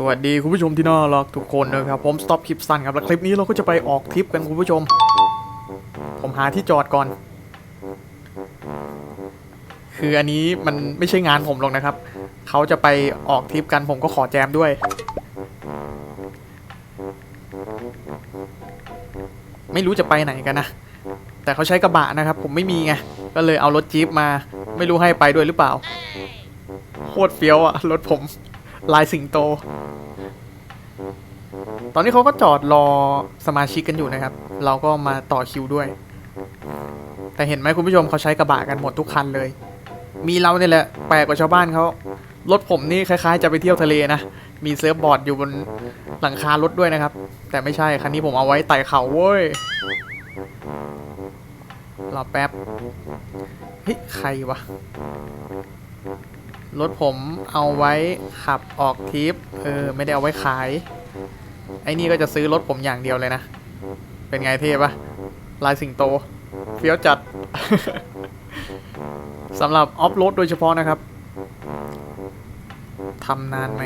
สวัสดีคุณผู้ชมที่น่ารักทุกคนนะครับผมสต็อปคลิปสั้นครับ และคลิปนี้เราก็จะไปออกทริปกันคุณผู้ชม ผมหาที่จอดก่อน คืออันนี้มันไม่ใช่งานผมหรอกนะครับ เขาจะไปออกทริปกันผมก็ขอแจมด้วย ไม่รู้จะไปไหนกันนะ แต่เขาใช้กระบะนะครับ ผมไม่มีไง ก็เลยเอารถจี๊ปมา ไม่รู้ให้ไปด้วยหรือเปล่า โคตรเฟี้ยวอะรถผม ลายสิงโต ตอนนี้เขาก็จอดรอสมาชิกกันอยู่นะครับ เราก็มาต่อคิวด้วย แต่เห็นไหมคุณผู้ชมเขาใช้กระบะกันหมดทุกคันเลย มีเราเนี่ยแหละแปลกกว่าชาวบ้านเขารถผมนี่คล้ายๆ จะไปเที่ยวทะเลนะ มีเซิร์ฟบอร์ดอยู่บนหลังคารถด้วยนะครับ แต่ไม่ใช่ คันนี้ผมเอาไว้ไต่เขาเว้ย รอแป๊บ เฮ้ย ใครวะ รถผมเอาไว้ขับออกทริปเออไม่ได้เอาไว้ขาย ไอ้นี่ก็จะซื้อรถผมอย่างเดียวเลยนะ เป็นไงเท่ปะลายสิงโตเฟี้ยวจัดสำหรับออฟโรดโดยเฉพาะนะครับทำนานไหม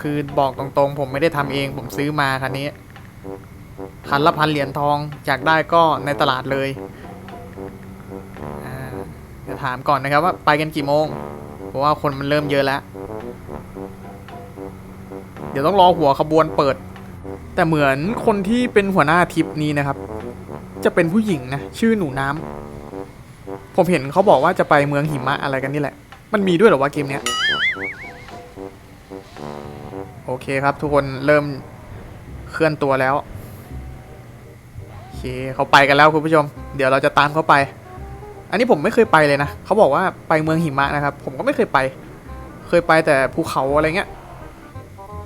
คือบอกตรงๆ ผมไม่ได้ทำเอง ผมซื้อมาคันนี้คันละพันเหรียญทอง อยากได้ก็ในตลาดเลยอ่าเดี๋ยวถามก่อนนะครับว่าไปกันกี่โมง เพราะว่าคนมันเริ่มเยอะแล้ว เดี๋ยวต้องรอหัวขบวนเปิด แต่เหมือนคนที่เป็นหัวหน้าทริปนี้นะครับ จะเป็นผู้หญิงนะชื่อหนูน้ำผมเห็นเขาบอกว่าจะไปเมืองหิมะอะไรกันนี่แหละ มันมีด้วยหรอวะเกมเนี้ยโอเคครับ ทุกคนเริ่มเคลื่อนตัวแล้วโอเคเขาไปกันแล้วคุณผู้ชม เดี๋ยวเราจะตามเขาไป อันนี้ผมไม่เคยไปเลยนะเขาบอกว่าไปเมืองหิมะนะครับ ผมก็ไม่เคยไป เคยไปแต่ภูเขาอะไรเงี้ย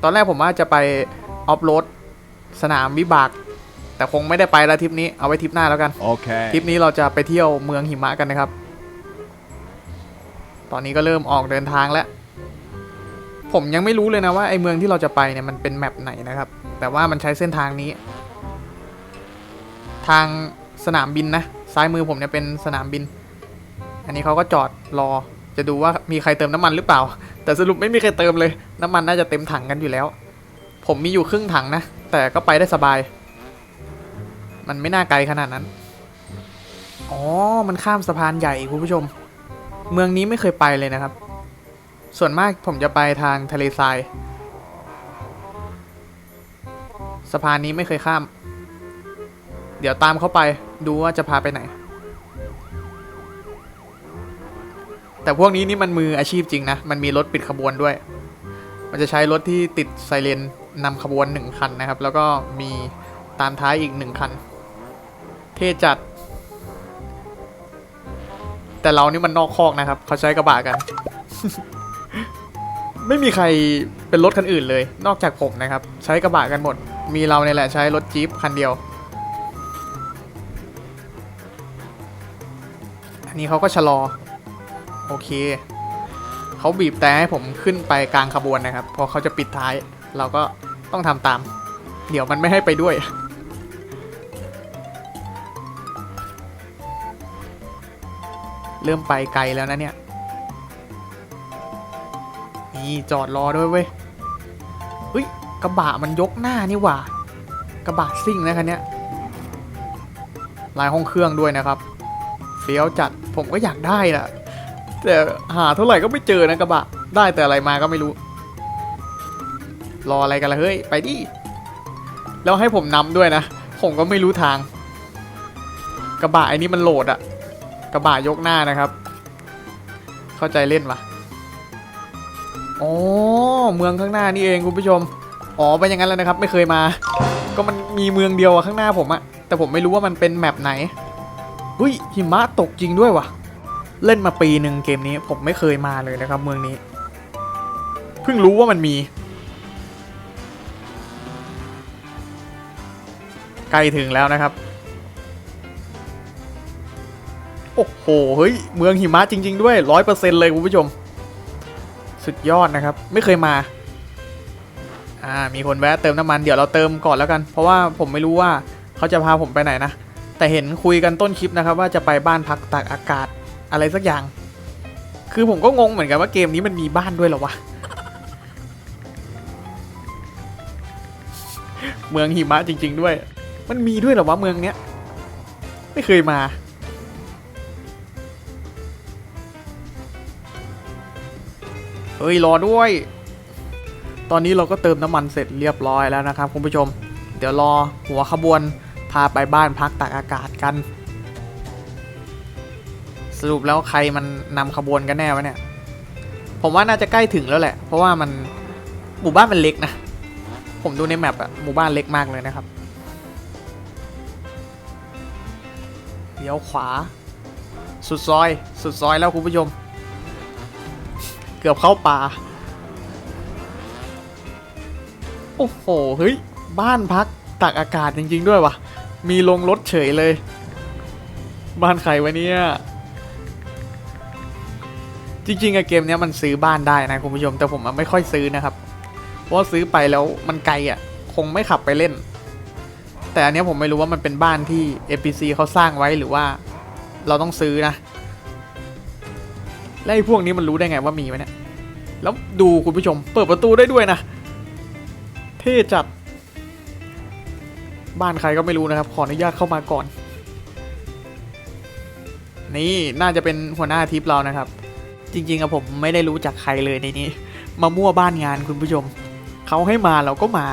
ตอนแรกผมว่าจะไปออฟโรดสนามวิบาก แต่คงไม่ได้ไปแล้วทริปนี้เอาไว้ทริปหน้าแล้วกัน Okay. ทริปนี้เราจะไปเที่ยวเมืองหิมะกันนะครับ ตอนนี้ก็เริ่มออกเดินทางแล้ว ผมยังไม่รู้เลยนะว่าไอเมืองที่เราจะไปเนี่ยมันเป็นแมปไหนนะครับ แต่ว่ามันใช้เส้นทางนี้ ทางสนามบินนะ ซ้ายมือผมเนี่ยเป็นสนามบิน อันนี้เขาก็จอดรอจะดูว่ามีใครเติมน้ำมันหรือเปล่า แต่สรุปไม่มีใครเติมเลย น้ำมันน่าจะเต็มถังกันอยู่แล้ว ผมมีอยู่ครึ่งถังนะ แต่ก็ไปได้สบาย มันไม่น่าไกลขนาดนั้น อ๋อ มันข้ามสะพานใหญ่คุณผู้ชม เมืองนี้ไม่เคยไปเลยนะครับ ส่วนมากผมจะไปทางทะเลทราย สะพานนี้ไม่เคยข้าม เดี๋ยวตามเขาไปดูว่าจะพาไปไหน แต่พวกนี้นี่มันมืออาชีพจริงนะ มันมีรถปิดขบวนด้วย มันจะใช้รถที่ติดไซเรนนำขบวนหนึ่งคันนะครับ แล้วก็มีตามท้ายอีกหนึ่งคัน เท่จัด แต่เรานี่มันนอกคอกนะครับ เขาใช้กระบะกัน ไม่มีใครเป็นรถคันอื่นเลย นอกจากผมนะครับ ใช้กระบะกันหมด มีเราเนี่ยแหละใช้รถจี๊ปคันเดียว อันนี้เขาก็ชะลอ โอเค เขาบีบแต่ให้ผมขึ้นไปกลางขบวนนะครับพอเขาจะปิดท้าย เราก็ต้องทำตาม เดี๋ยวมันไม่ให้ไปด้วย เริ่มไปไกลแล้วนะเนี่ย นี่จอดรอด้วยเว้ยเฮ้ยกระบะมันยกหน้านี่หว่ากระบะซิ่งนะคันเนี้ยลายห้องเครื่องด้วยนะครับเฟี้ยวจัดผมก็อยากได้นะ แต่หาเท่าไหร่ก็ไม่เจอนะกระบะ ได้แต่อะไรมาก็ไม่รู้ รออะไรกันล่ะเฮ้ย ไปดิ แล้วให้ผมนำด้วยนะ ผมก็ไม่รู้ทาง กระบะไอ้นี่มันโหลดอะกระบะยกหน้านะครับ เข้าใจเล่นปะอ๋อเมืองข้างหน้านี่เองคุณผู้ชม อ๋อเป็นอย่างนั้นแล้วนะครับ ไม่เคยมา ก็มันมีเมืองเดียวอะข้างหน้าผมอะแต่ผมไม่รู้ว่ามันเป็นแมปไหนหุ้ยหิมะตกจริงด้วยวะ เล่นมาปีหนึ่งเกมนี้ผมไม่เคยมาเลยนะครับ เมืองนี้ เพิ่งรู้ว่ามันมี ใกล้ถึงแล้วนะครับ โอ้โห เฮ้ย เมืองหิมะจริง ๆ ด้วยร้อยเปอร์เซ็นเลยคุณผู้ชม สุดยอดนะครับ ไม่เคยมาอ่ามีคนแวะเติมน้ำมันเดี๋ยวเราเติมก่อนแล้วกัน เพราะว่าผมไม่รู้ว่าเขาจะพาผมไปไหนนะ แต่เห็นคุยกันต้นคลิปนะครับ ว่าจะไปบ้านพักตากอากาศ อะไรสักอย่าง คือผมก็งงเหมือนกันว่าเกมนี้มันมีบ้านด้วยหรอวะ เมืองหิมะจริง ๆ ด้วย มันมีด้วยหรอวะเมืองเนี้ย ไม่เคยมา เฮ้ยรอด้วย ตอนนี้เราก็เติมน้ำมันเสร็จเรียบร้อยแล้วนะครับคุณผู้ชม เดี๋ยวรอหัวขบวนพาไปบ้านพักตากอากาศกัน รุปแล้วใครมันนำขบวนกันแน่วะเนี่ย ผมว่าน่าจะใกล้ถึงแล้วแหละ เพราะว่ามันหมู่บ้านมันเล็กนะ ผมดูในแมปอะหมู่บ้านเล็กมากเลยนะครับเลี้ยวขวา สุดซอย สุดซอยแล้วคุณผู้ชม เกือบเข้าป่า โอ้โห เฮ้ย บ้านพักตากอากาศจริง ๆ ด้วยวะมีลงรถเฉยเลย บ้านใครวะเนี่ย จริงๆอะเกมเนี้ยมันซื้อบ้านได้นะคุณผู้ชมแต่ผมไม่ค่อยซื้อนะครับ เพราะซื้อไปแล้วมันไกลอะคงไม่ขับไปเล่น แต่อันนี้ผมไม่รู้ว่ามันเป็นบ้านที่ APC เขาสร้างไว้หรือว่า เราต้องซื้อนะและไอ้พวกนี้มันรู้ได้ไงว่ามีไหมเนี่ยแล้วดูคุณผู้ชมเปิดประตูได้ด้วยนะ เท่จัด บ้านใครก็ไม่รู้นะครับ ขออนุญาตเข้ามาก่อน นี่น่าจะเป็นหัวหน้าทิปเรานะครับ จริงๆอะผมไม่ได้รู้จักใครเลยในนี้ มามั่วบ้านงานคุณผู้ชม เขาให้มาเราก็มา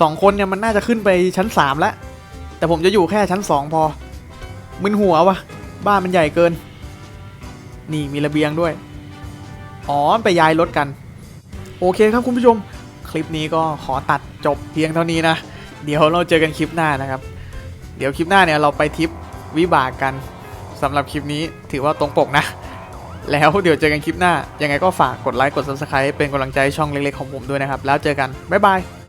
สองคนเนี่ยมันน่าจะขึ้นไปชั้นสามแล้ว แต่ผมจะอยู่แค่ชั้นสองพอ มึนหัววะบ้านมันใหญ่เกิน นี่มีระเบียงด้วย อ๋อไปย้ายรถกัน โอเคครับคุณผู้ชม คลิปนี้ก็ขอตัดจบเพียงเท่านี้นะ เดี๋ยวเราเจอกันคลิปหน้านะครับ เดี๋ยวคลิปหน้าเนี่ยเราไปทริปวิบากกันสำหรับคลิปนี้ถือว่าตรงปกนะ แล้วเดี๋ยวเจอกันคลิปหน้า ยังไงก็ฝากกดไลค์กด subscribe เป็นกำลังใจช่องเล็กๆของผมด้วยนะครับ แล้วเจอกัน บ๊ายบาย